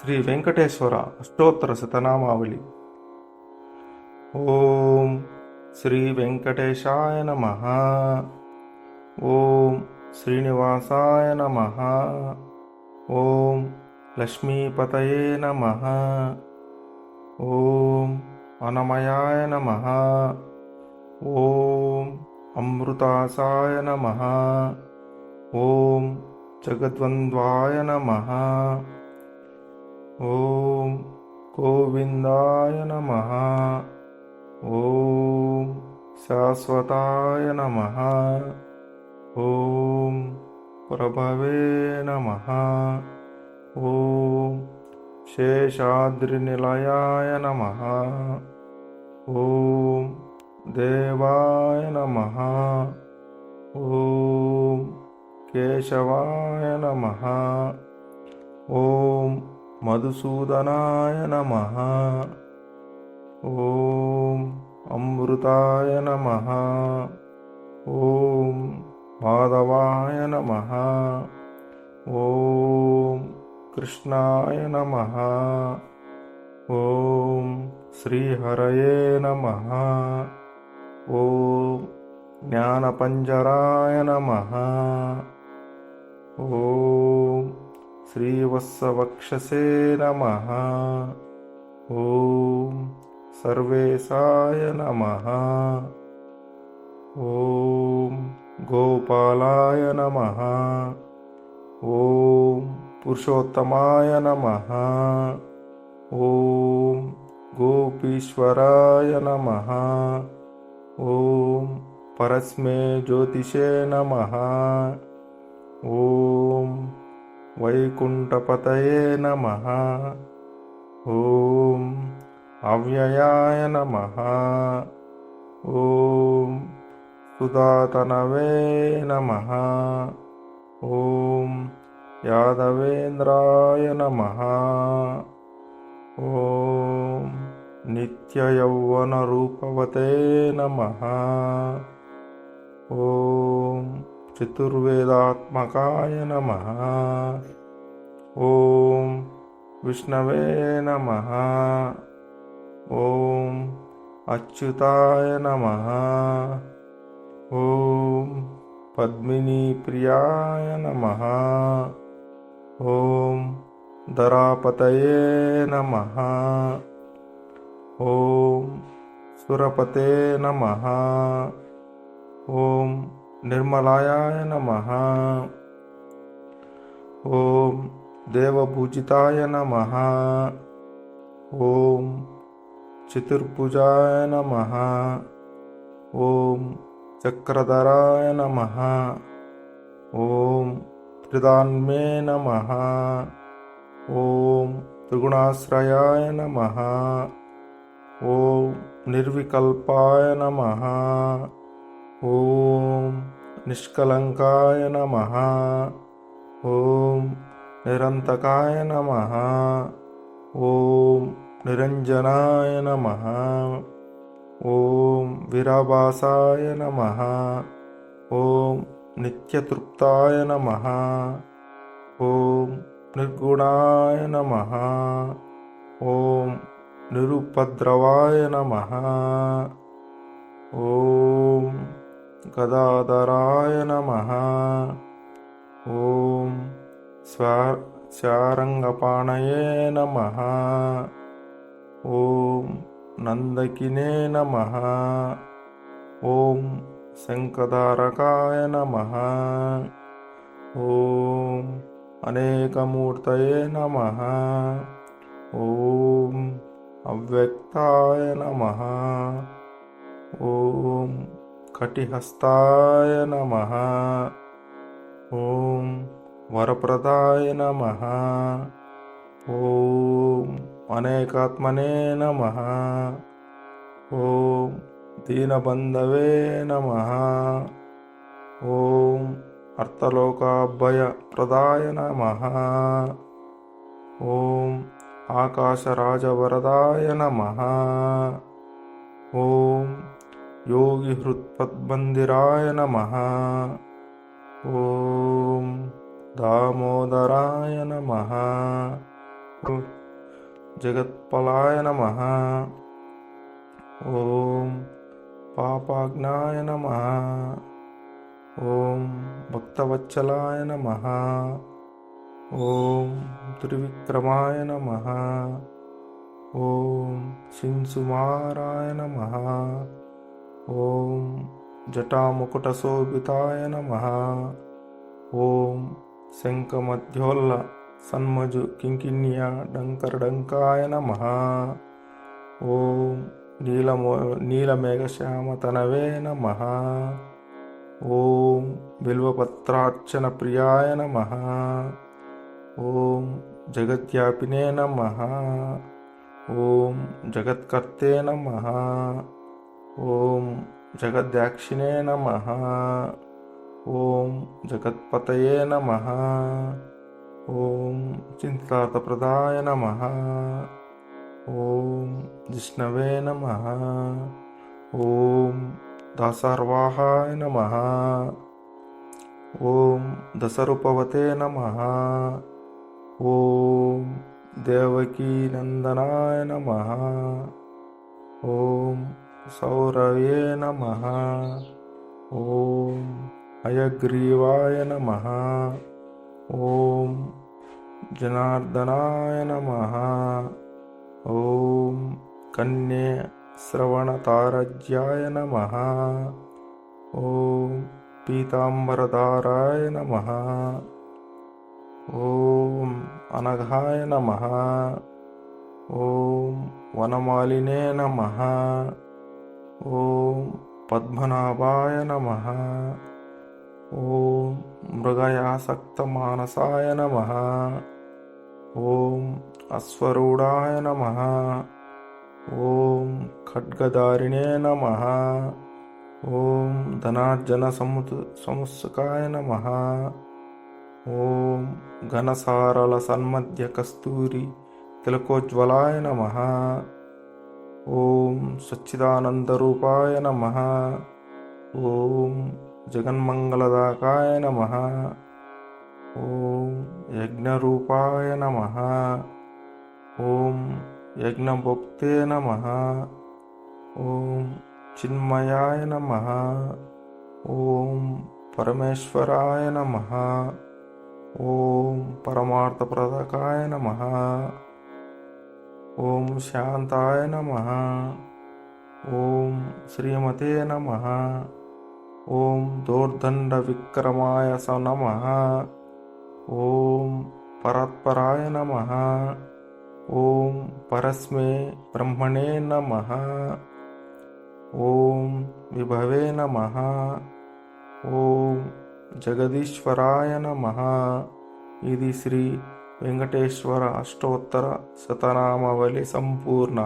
శ్రీ వెంకటేశ్వర అష్టోత్తర శతనామావళి. ఓం శ్రీ వెంకటేశాయ నమ. ఓం శ్రీనివాసాయ నమ. ఓం లక్ష్మీపతయే నమ. ఓం అనమయాయ నమ. ఓం అమృతాసాయ నమ. ఓం జగద్వంద్వాయ నమ. ॐ गोविन्दाय नमः। ॐ शाश्वताय नमः। ॐ प्रभवे नमः। ॐ शेषाद्रिनिलयाय नमः। ॐ देवाय नमः। ॐ केशवाय नमः। ॐ मधुसूदनाय नमः। ॐ अमृताय नमः। ॐ माधवाय नमः। ॐ कृष्णाय नमः। ॐ श्रीहरये नमः। ॐ ज्ञानपञ्जराय नमः। ॐ श्रीवत्सवक्षसे नमः। ॐ सर्वेशाय नमः। ॐ गोपालाय नमः। ॐ पुरुषोत्तमाय नमः। ॐ गोपीश्वराय नमः। ॐ परस्मे ज्योतिषे नमः। ॐ वैकुण्ठपतये नमः। ॐ अव्ययाय नमः। ॐ सुदातनवे नमः। ॐ यादवेन्द्राय नमः। ॐ नित्ययौवनरूपवते नमः। ॐ चतुर्वेदात्मकाय नमः। ॐ विष्णवे नमः। ॐ अच्युताय नमः। ॐ पद्मिनीप्रियाय नमः। ॐ दरापतये नमः। ॐ सुरपते नमः। ॐ निर्मलायाय नमः। ॐ देवपूजिताय नमः। ॐ चतुर्भुजाय नमः। ॐ चक्रधराय नमः। ॐ त्रिदान्मे नमः। ॐ त्रिगुणाश्रयाय नमः। ॐ निर्विकल्पाय नमः ॐ निष्कलङ्काय नमः। ॐ निरन्तकाय नमः। ॐ निरञ्जनाय नमः। ॐ विराभासाय नमः। ॐ नित्यतृप्ताय नमः। ॐ निर्गुणाय नमः। ॐ निरुपद्रवाय नमः। ॐ गदाधराय नमः। ॐ स्वा स्यारङ्गपाणये नमः। ॐ नन्दकिने नमः। ॐ शङ्खधारकाय नमः। ॐ अनेकमूर्तये नमः। ॐ अव्यक्ताय नमः। ॐ कटिहस्ताय नमः। ॐ वरप्रदाय नमः। ॐ अनेकात्मने नमः। ॐ दीनबन्धवे नमः। ॐ अर्थलोकाभयप्रदाय नमः। ॐ आकाशराजवरदाय नमः। ॐ योगिहृत्पद्मन्दिराय नमः। ॐ दामोदराय नमः। जगत्पलाय नमः। ॐ पापाग्नाय नमः। ॐ भक्तवत्सलाय नमः। ॐ त्रिविक्रमाय नमः। ॐ शिंसुमाराय नमः ॐ जटामुकुटशोभिताय नमः ॐ शङ्खमध्योल्ल सन्मजु किङ्किण्या डङ्करडङ्काय नमः ॐ नीलमो नीलमेघश्यामतनवे नमः ॐ बिल्वपत्रार्चनप्रियाय नमः ॐ जगद्व्यापिने नमः ॐ जगत्कर्ते नमः ॐ जगद्याक्षिणे नमः। ॐ जगत्पतये नमः। ॐ चिन्तार्थप्रदाय नमः। ॐ जिष्णवे नमः। ॐ दासार्वाहाय नमः। ॐ दशरूपवते नमः। ॐ देवकीनन्दनाय नमः। ॐ सौरवे नमः। ॐ हयग्रीवाय नमः। ॐ जनार्दनाय नमः। ॐ कन्ये श्रवणतारज्याय नमः। ॐ पीताम्बरधाराय नमः। ॐ अनघाय नमः। ॐ वनमालिने नमः ॐ पद्मनाभाय नमः। ॐ मृगयासक्तमानसाय नमः। ॐ अश्वरूढाय नमः। ॐ खड्गधारिणे नमः। ॐ धनार्जनसमुत् समुत्सुकाय नमः। ॐ घनसारलसन्मध्यकस्तूरि तिलकोज्ज्वलाय नमः ॐ सच्चिदानन्दरूपाय नमः। ॐ जगन्मङ्गलदायकाय नमः। ॐ यज्ञरूपाय नमः। ॐ यज्ञभोक्ते नमः। ॐ चिन्मयाय नमः। ॐ परमेश्वराय नमः। ॐ परमार्थप्रदकाय नमः ॐ शान्ताय नमः। ॐ श्रीमते नमः। ॐ दोर्दण्डविक्रमाय स नमः। ॐ परत्पराय नमः। ॐ परस्मे ब्रह्मणे नमः। ॐ विभवे नमः। ॐ जगदीश्वराय नमः। इति श्री ವೆಂಕಟೇಶ್ವರ ಅಷ್ಟೋತ್ತರ ಶತನಾಮಾವಳಿ ಸಂಪೂರ್ಣ.